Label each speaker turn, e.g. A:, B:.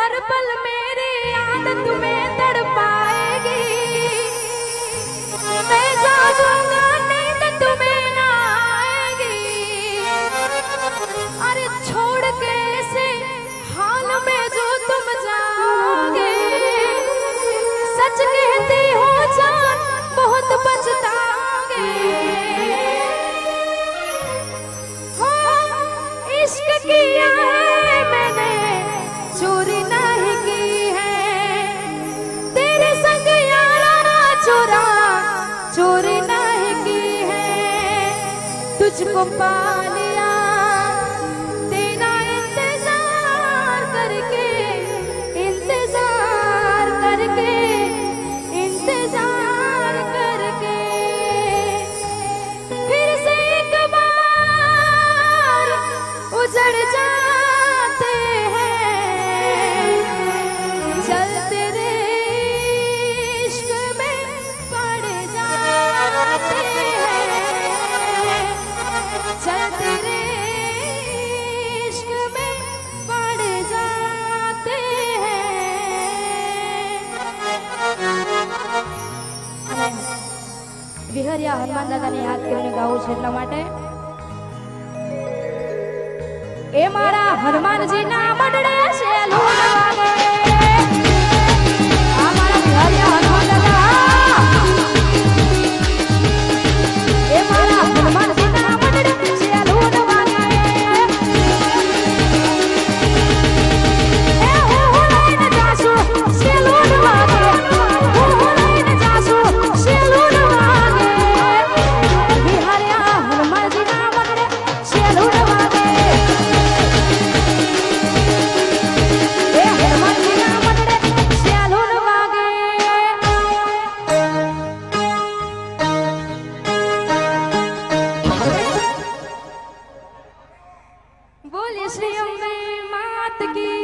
A: हर पल मेरी याद तुम्हें तड़पाएगी मैं जागूँगा, नींद तुम्हें ना आएगी। अरे छोड़ के ऐसे हाल में जो तुम जाओगे। सच कहती हो, जान बहुत पछताओगे। हो, इश्क किया te comparo. વિહરિયા હનુમાન દાદાને યાદ કરીને ગાવું છે એટલા માટે? એ મારા હનુમાનજીના મંડળે છે की